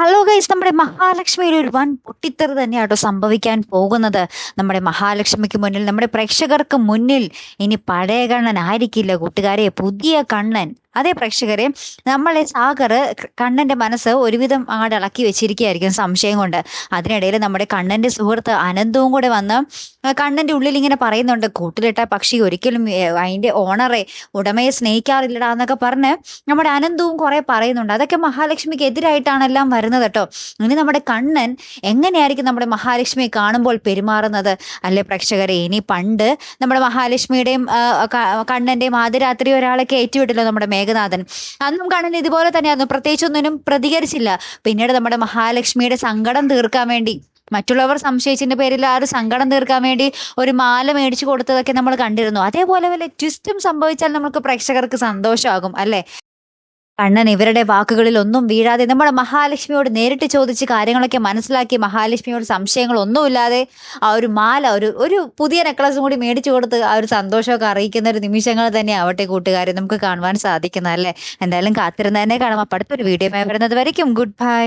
Hello guys നമ്മുടെ മഹാലക്ഷ്മിയുടെ ഒരു വൻ പൊട്ടിത്തെറി തന്നെയാട്ടോ സംഭവിക്കാൻ പോകുന്നത്. നമ്മുടെ മഹാലക്ഷ്മിക്ക് മുന്നിൽ നമ്മുടെ പ്രേക്ഷകർക്ക് മുന്നിൽ ഇനി പഴയ കണ്ണൻ ആയിരിക്കില്ല കൂട്ടുകാരെ പുതിയ കണ്ണൻ. അതേ പ്രേക്ഷകരെ നമ്മളെ സാഗർ കണ്ണന്റെ മനസ്സ് ഒരുവിധം അങ്ങോട്ട് ഇളക്കി വെച്ചിരിക്കുകയായിരിക്കും സംശയം കൊണ്ട്. അതിനിടയിൽ നമ്മുടെ കണ്ണന്റെ സുഹൃത്ത് അനന്തവും കൂടെ വന്ന് കണ്ണന്റെ ഉള്ളിൽ ഇങ്ങനെ പറയുന്നുണ്ട് കൂട്ടിലിട്ട പക്ഷി ഒരിക്കലും അതിന്റെ ഓണറെ ഉടമയെ സ്നേഹിക്കാറില്ലടാ എന്നൊക്കെ പറഞ്ഞ് നമ്മുടെ അനന്തവും കുറെ പറയുന്നുണ്ട്. അതൊക്കെ മഹാലക്ഷ്മിക്ക് എതിരായിട്ടാണ് എല്ലാം വരുന്നത് കേട്ടോ. ഇനി നമ്മുടെ കണ്ണൻ എങ്ങനെയായിരിക്കും നമ്മുടെ മഹാലക്ഷ്മിയെ കാണുമ്പോൾ പെരുമാറുന്നത്? അല്ലെ പ്രേക്ഷകരെ ഇനി പണ്ട് നമ്മുടെ മഹാലക്ഷ്മിയുടെയും കണ്ണന്റെയും ആദ്യരാത്രി ഒരാളെ കയറ്റിവിട്ടല്ലോ നമ്മുടെ മേഘനാഥൻ. അന്നും കണ്ണൻ ഇതുപോലെ തന്നെയായിരുന്നു. പ്രത്യേകിച്ചൊന്നിനും പ്രതികരിച്ചില്ല. പിന്നീട് നമ്മുടെ മഹാലക്ഷ്മിയുടെ സങ്കടം തീർക്കാൻ വേണ്ടി മറ്റുള്ളവർ സംശയിച്ചതിന്റെ പേരിൽ ആ ഒരു സങ്കടം തീർക്കാൻ വേണ്ടി ഒരു മാല മേടിച്ചു കൊടുത്തതൊക്കെ നമ്മൾ കണ്ടിരുന്നു. അതേപോലെ വല്ല ട്വിസ്റ്റും സംഭവിച്ചാൽ നമുക്ക് പ്രേക്ഷകർക്ക് സന്തോഷമാകും അല്ലെ? കണ്ണൻ ഇവരുടെ വാക്കുകളിൽ ഒന്നും വീഴാതെ നമ്മുടെ മഹാലക്ഷ്മിയോട് നേരിട്ട് ചോദിച്ച് കാര്യങ്ങളൊക്കെ മനസ്സിലാക്കി മഹാലക്ഷ്മിയോട് സംശയങ്ങളൊന്നുമില്ലാതെ ആ ഒരു മാല ഒരു ഒരു പുതിയ നെക്ലസും കൂടി മേടിച്ചു കൊടുത്ത് ആ ഒരു സന്തോഷമൊക്കെ അറിയിക്കുന്ന ഒരു നിമിഷങ്ങൾ തന്നെ ആവട്ടെ കൂട്ടുകാരെ നമുക്ക് കാണുവാൻ സാധിക്കുന്നതല്ലേ? എന്തായാലും കാത്തിരുന്ന് തന്നെ കാണാം. അപ്പം അടുത്തൊരു വീഡിയോ വരുന്നത് വരയ്ക്കും. Good bye